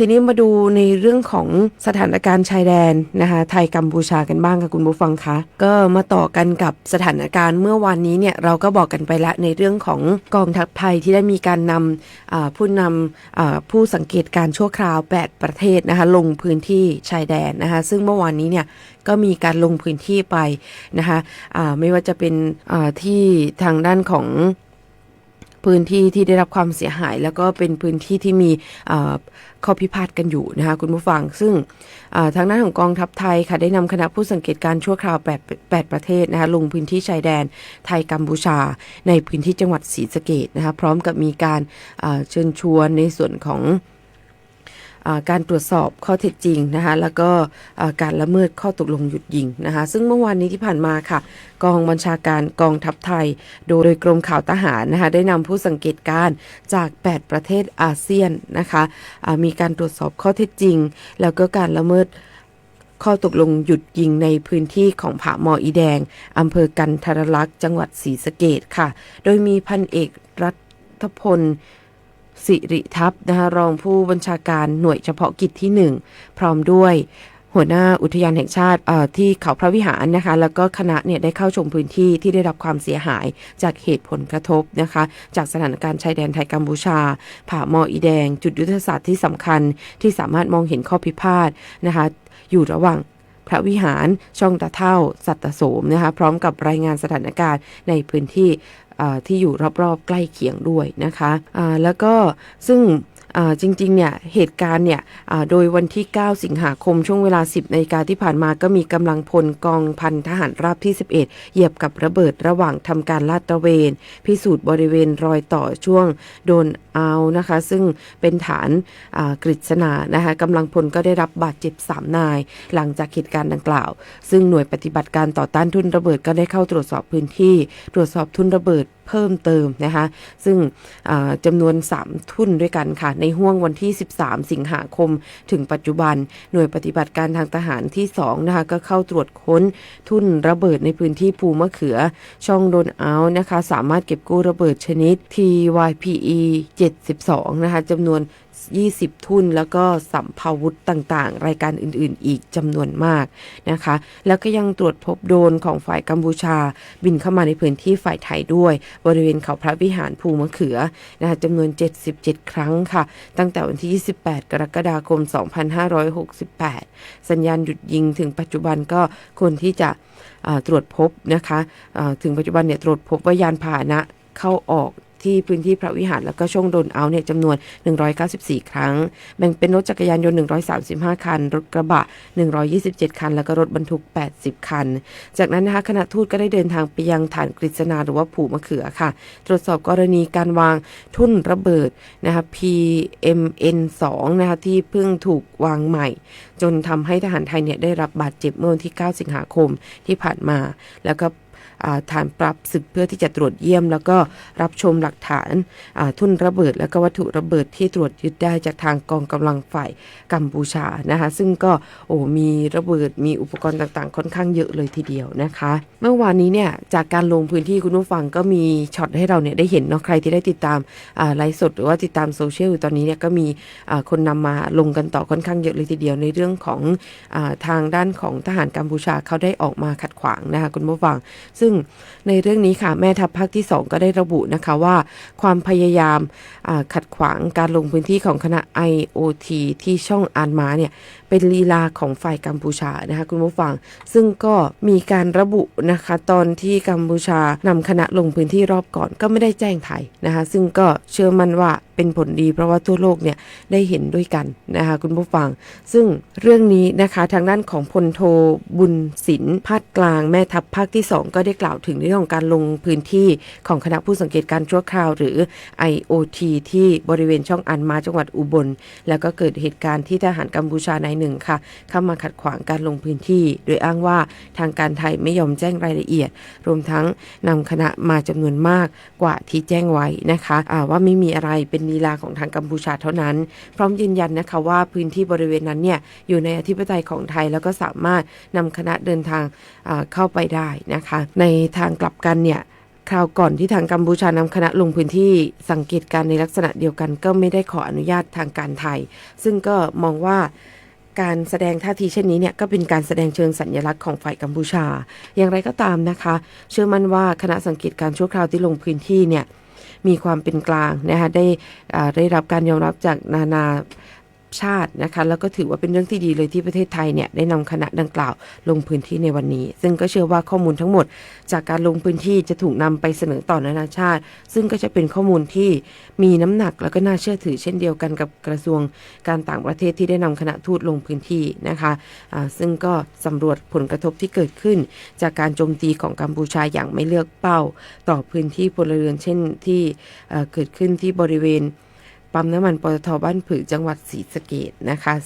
ทีนี้มาดูในเรื่องของสถานการณ์ชายแดนนะคะไทยกัมพูชากันบ้างค่ะคุณผู้ฟังคะก็มาต่อกันกับสถานการณ์เมื่อวานนี้เนี่ยเราก็บอกกันไปแล้วในเรื่องของกองทัพไทยที่ได้มีการนำผู้นำผู้สังเกตการชั่วคราว 8 ประเทศนะคะลงพื้นที่ชายแดนนะคะซึ่งเมื่อวานนี้เนี่ยก็มีการลงพื้นที่ไปนะคะอ่าไม่ว่าจะเป็นที่ทางด้านของ พื้นที่ที่ได้รับความเสียหาย แล้วก็เป็นพื้นที่ที่มีข้อพิพาทกันอยู่นะคะคุณผู้ฟัง ซึ่งทางด้านของกองทัพไทยค่ะได้นำคณะผู้สังเกตการชั่วคราว8 8ประเทศนะคะลงพื้นที่ชายแดนไทยกัมพูชา ในพื้นที่จังหวัดศรีสะเกดนะคะพร้อมกับมีการเชิญชวนในส่วนของ การตรวจสอบข้อเท็จจริงนะคะแล้วก็การละเมิดข้อตกลงหยุดยิงนะคะซึ่งเมื่อวานนี้ที่ผ่านมาค่ะ กองบัญชาการกองทัพไทย โดยกรมข่าวทหารนะคะได้นำผู้สังเกตการณ์จาก 8 ประเทศอาเซียนนะคะมีการตรวจสอบข้อเท็จจริง แล้วก็การละเมิดข้อตกลงหยุดยิงในพื้นที่ของผาหมออีแดงอำเภอกันทรลักษ์จังหวัดศรีสะเกดค่ะ โดยมีพันเอกรัฐพล สิริทัพนะคะรองผู้บัญชาการหน่วยเฉพาะกิจที่ 1 พร้อมด้วยหัวหน้าอุทยานแห่งชาติที่เขาพระวิหารนะคะ แล้วก็คณะเนี่ยได้เข้าชมพื้นที่ที่ได้รับความเสียหายจากเหตุผลกระทบนะคะ จากสถานการณ์ชายแดนไทยกัมพูชา ผาหมออีแดง จุดยุทธศาสตร์ที่สำคัญที่สามารถมองเห็นข้อพิพาทนะคะ อยู่ระหว่าง พระวิหารช่องตะเท่า สัตตโสมนะคะพร้อมกับรายงานสถานการณ์ในพื้นที่ที่อยู่รอบๆ ใกล้เคียงด้วยนะคะแล้วก็ซึ่ง จริงๆเนี่ยเหตุการณ์เนี่ยโดยวันที่ 9 สิงหาคมช่วงเวลา 10นาฬิกาที่ผ่านมาก็มีกำลังพลกองพันทหารราบที่ 11 เหยียบกับระเบิดระหว่างทำการลาดตระเวน พิสูจน์บริเวณรอยต่อช่วงโดนเอานะคะ ซึ่งเป็นฐานกฤษณานะคะกำลังพลก็ได้รับบาดเจ็บ 3 นาย หลังจากเหตุการณ์ดังกล่าว ซึ่งหน่วยปฏิบัติการต่อต้านทุนระเบิดก็ได้เข้าตรวจสอบพื้นที่ ตรวจสอบทุนระเบิด เพิ่มเติมนะคะซึ่งจำนวน 3 ทุนด้วยกันค่ะ ในห่วงวันที่ 13 สิงหาคม ถึงปัจจุบันหน่วยปฏิบัติการทางทหารที่2นะคะก็เข้าตรวจค้นทุ่นระเบิดในพื้นที่ภูมะเขือ ช่องโดนเอานะคะ สามารถเก็บกู้ระเบิดชนิด TYPE 72 นะคะจำนวน 20 ทุน แล้วก็สัมภาวุธต่างๆ รายการอื่นๆ อีกจำนวนมากนะคะ แล้วก็ยังตรวจพบโดนของฝ่ายกัมพูชา บินเข้ามาในพื้นที่ฝ่ายไทยด้วย บริเวณเขาพระวิหารภูมะเขือนะคะจำนวน 77 ครั้งค่ะ ตั้งแต่วันที่ 28 กรกฎาคม 2568 สัญญาณหยุดยิงถึงปัจจุบันก็ควรที่จะตรวจพบนะคะถึงปัจจุบันเนี่ยตรวจพบว่ายานพาหนะเข้าออก ที่พื้นที่พระวิหารแล้วก็ช่วงโดนเอาเนี่ยจำนวน 194 ครั้ง แบ่งเป็นรถจักรยานยนต์ 135 คัน รถกระบะ 127 คัน แล้วก็รถบรรทุก 80 คัน จากนั้นนะคะคณะทูตก็ได้เดินทางไปยังฐานกฤษณาหรือว่าผูมะเขือค่ะ ตรวจสอบกรณีการวางทุ่นระเบิดนะคะ PMN 2นะคะที่เพิ่งถูกวางใหม่ จนทำให้ทหารไทยเนี่ยได้รับบาดเจ็บเมื่อวันที่ 9 สิงหาคมที่ผ่านมาแล้วก็ ฐานปรับศึกเพื่อที่จะตรวจเยี่ยม แล้วก็รับชมหลักฐานทุ่นระเบิด แล้วก็วัตถุระเบิดที่ตรวจยึดได้จากทางกองกำลังฝ่ายกัมพูชานะคะซึ่งก็โอ้มีระเบิดมีอุปกรณ์ต่างๆ ค่อนข้างเยอะเลยทีเดียวนะคะ เมื่อวานนี้เนี่ยจากการลงพื้นที่คุณผู้ฟังก็มีช็อตให้เราเนี่ยได้เห็นเนาะใครที่ได้ติดตามไลฟ์สดหรือว่าติดตามโซเชียลอยู่ตอนนี้เนี่ยก็มีคนนำมาลงกันต่อค่อนข้างเยอะเลยทีเดียวในเรื่องของอทางด้านของทหารกัมพูชาเขาได้ออกมาขัดขวางนะคะคุณผู้ฟังซึ่งในเรื่องนี้ค่ะแม่ทัพภาคที่ 2 ก็ได้ระบุนะคะว่า ความพยายามขัดขวางการลงพื้นที่ของคณะ IOT ที่ช่องอานมาเนี่ยเป็นลีลาของฝ่ายกัมพูชานะคะคุณผู้ฟัง ซึ่งก็มีการระบุนะคะตอนที่กัมพูชานำคณะลงพื้นที่รอบก่อนก็ไม่ได้แจ้งไทยนะคะซึ่งก็เชื่อมั่นว่าเป็นผลดีเพราะว่าทั่วโลกเนี่ยได้เห็นด้วยกันนะคะคุณผู้ฟัง ซึ่งเรื่องนี้นะคะทางด้านของพลโทบุญศิลป์ภาคกลางแม่ทัพภาคที่ 2 ก็ได้กล่าวถึงเรื่องของการลงพื้นที่ของคณะผู้สังเกตการชั่วคราวหรือ IOT ที่บริเวณช่องอันมาจังหวัดอุบล แล้วก็เกิดเหตุการณ์ที่ทหารกัมพูชานายหนึ่งค่ะ เข้ามาขัดขวางการลงพื้นที่ โดยอ้างว่าทางการไทยไม่ยอมแจ้งรายละเอียด รวมทั้งนำคณะมาจำนวนมากกว่าที่แจ้งไว้นะคะะว่าไม่มีอะไรเป็นลีลาของทางกัมพูชาเท่านั้น พร้อมยืนยันนะคะว่าพื้นที่บริเวณนั้นเนี่ยอยู่ในอธิปไตยของไทยแล้วก็สามารถนำคณะเดินทางเข้าไปได้นะคะในทางกลับกันเนี่ยคราวก่อนที่ทางกัมพูชานำคณะลงพื้นที่สังเกตการณ์ในลักษณะเดียวกัน ก็ไม่ได้ขออนุญาตทางการไทย ซึ่งก็มองว่าการแสดงท่าทีเช่นนี้เนี่ยก็เป็นการแสดงเชิงสัญลักษณ์ของฝ่ายกัมพูชา อย่างไรก็ตามนะคะ เชื่อมั่นว่าคณะสังเกตการณ์ชั่วคราวที่ลงพื้นที่เนี่ยมีความเป็นกลางนะคะได้ได้รับการยอมรับจากนานา ชาตินะคะแล้วก็ถือว่าเป็นเรื่องที่ดีเลยที่ประเทศไทยเนี่ยได้นำคณะดังกล่าวลงพื้นที่ในวันนี้ ซึ่งก็เชื่อว่าข้อมูลทั้งหมด จากการลงพื้นที่จะถูกนำไปเสนอต่อนานาชาติ ซึ่งก็จะเป็นข้อมูลที่มีน้ำหนักแล้วก็น่าเชื่อถือเช่นเดียวกันกับกระทรวงการต่างประเทศที่ได้นำคณะทูตลงพื้นที่นะคะอ่าซึ่งก็สำรวจผลกระทบที่เกิดขึ้น จากการโจมตีของกัมพูชาอย่างไม่เลือกเป้า ต่อพื้นที่พลเรือนเช่นที่เกิดขึ้นที่บริเวณ ปั๊มน้ำมันปตทบ้านผือจังหวัดศรีสะเกดนะคะ